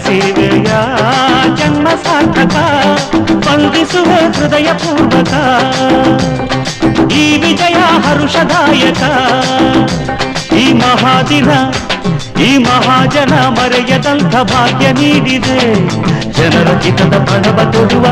ಜನಸೇವೆಯ ಜನ್ಮ ಸಾರ್ಥಕ, ಸ್ಪಂದಿಸುವ ಹೃದಯ ಪೂರ್ವಕ ಈ ವಿಜಯ ಹರುಷದಾಯಕ. ಈ ಮಹಾದಿನ, ಈ ಮಹಾಜನ ಮರೆಯದಂಥ ಭಾಗ್ಯ ನೀಡಿದೆ. ಜನರ ಹಿತದ ಪ್ರಣವ ತೊಡುವ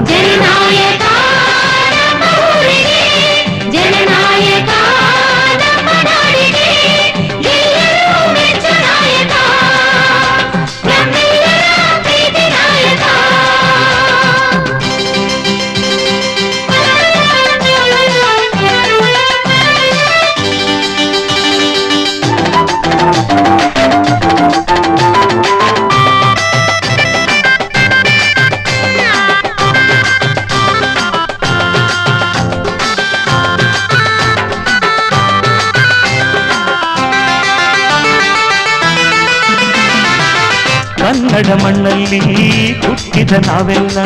ಕನ್ನಡ ಮಣ್ಣಲ್ಲಿ ಹುಟ್ಟಿದ ನಾವೆಲ್ಲ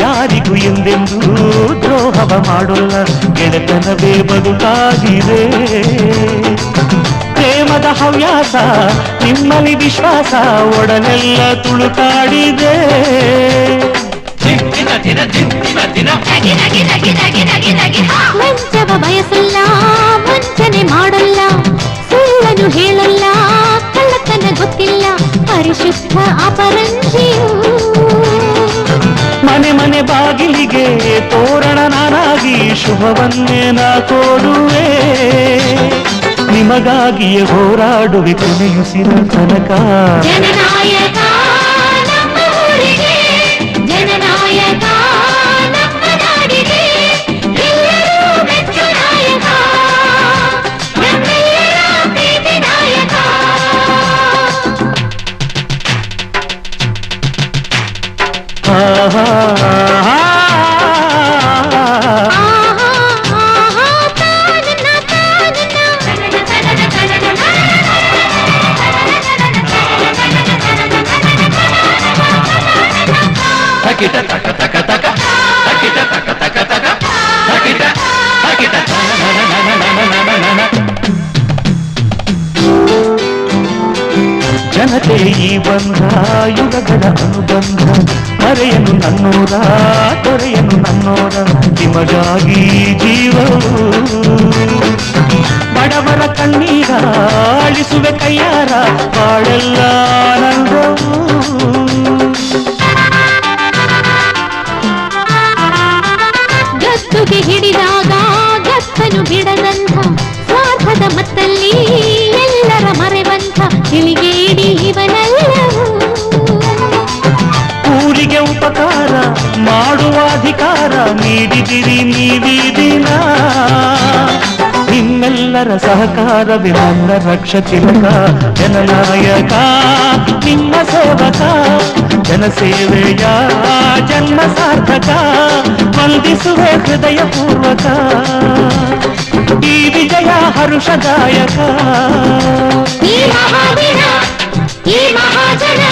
ಯಾರಿಗೂ ಎಂದೆಂದೂ ದ್ರೋಹವ ಮಾಡೋಲ್ಲ. ಗೆಳೆತನವೇ ಬದುಕಾಗಿದೆ. ಪ್ರೇಮದ ಹವ್ಯಾಸ, ನಿಮ್ಮಲ್ಲಿ ವಿಶ್ವಾಸ, ಒಡನೆಲ್ಲ ತುಳುಕಾಡಿದೆ. ಪರಿಶುದ್ಧ ಅಪರಂಜಿಯು. ಮನೆ ಮನೆ ಬಾಗಿಲಿಗೆ ತೋರಣ ನಾನಾಗಿ ಶುಭವನ್ನೇ ನಾ ಕೊಡುವೆ. ನಿಮಗಾಗಿಯೇ ಹೋರಾಡುವೆ ಕೊನೆಯುಸಿರ ತನಕ. ಜನನಾಯಕ తకిట తట ಈ ಬಂಧ ಯುಗಗಳ ಅನುಬಂಧ. ಮರೆಯನು ನನ್ನೋರ ತೊರೆಯನು ನನ್ನೋರ. ನಿಮಗಾಗಿ ಜೀವವು. ಬಡವರ ಕಣ್ಣೀರ ಅಳಿಸುವೆ ಕೈಯಾರ ಬಾಳೆಲ್ಲ ನಂದ ಗತ್ತುಗೆ ಹಿಡಿದಾಗ ಗತ್ತನು ಬಿಡದಂಥ, ಸ್ವಾರ್ಥದ ಮತ್ತಲ್ಲಿ ಎಲ್ಲರ ಮರೆವಂಥ ತಿಳಿಗೇಡಿ ಅಧಿಕಾರ ನೀಡಿದಿರಿ ನೀಡಿ ದಿನ ನಿಮ್ಮೆಲ್ಲರ ಸಹಕಾರವೇ ನನ್ನ ರಕ್ಷ ತಿಲಕ ಜನನಾಯಕ ನಿಮ್ಮ ಸೇವಕ ಜನಸೇವೆಯ ಜನ್ಮ ಸಾರ್ಥಕ ವಂದಿಸುವೆ ಹೃದಯ ಪೂರ್ವಕ ಈ ವಿಜಯ ಹರುಷದಾಯಕ ಈ ಮಹಾದಿನ ಈ ಮಹಾಜನ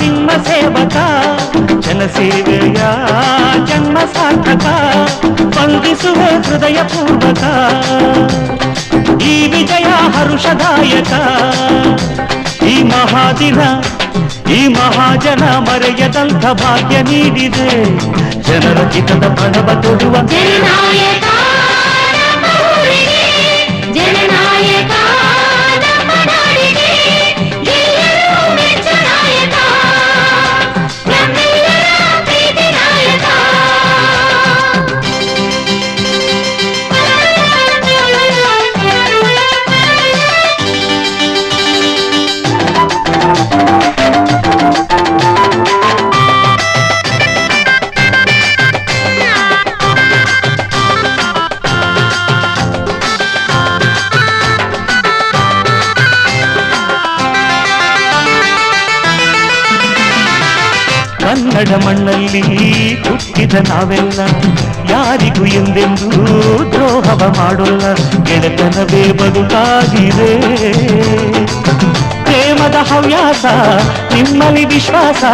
ನಿಮ್ಮ ಸೇವಕ ಜನಸೇವೆಯ ಜನ್ಮ ಸಾರ್ಥಕ ವಂದಿಸುವೆ ಹೃದಯ ಪೂರ್ವಕ ಈ ವಿಜಯ ಹರುಷದಾಯಕ ಈ ಮಹಾದಿನ ಈ ಮಹಾಜನ ಮರೆಯದಂಥ ಭಾಗ್ಯ ನೀಡಿದೆ ಜನರ ಹಿತದ ಪಣವ ತೊಡುವ ಕನ್ನಡ ಮಣ್ಣಲ್ಲಿ ಹುಟ್ಟಿದ ನಾವೆಲ್ಲ ಯಾರಿಗೂ ಎಂದೆಂದೂ ದ್ರೋಹವ ಮಾಡೋಲ್ಲ. ಗೆಳೆತನವೇ ಬದುಕಾಗಿದೆ. ಪ್ರೇಮದ ಹವ್ಯಾಸ ನಿಮ್ಮಲ್ಲಿ ವಿಶ್ವಾಸ.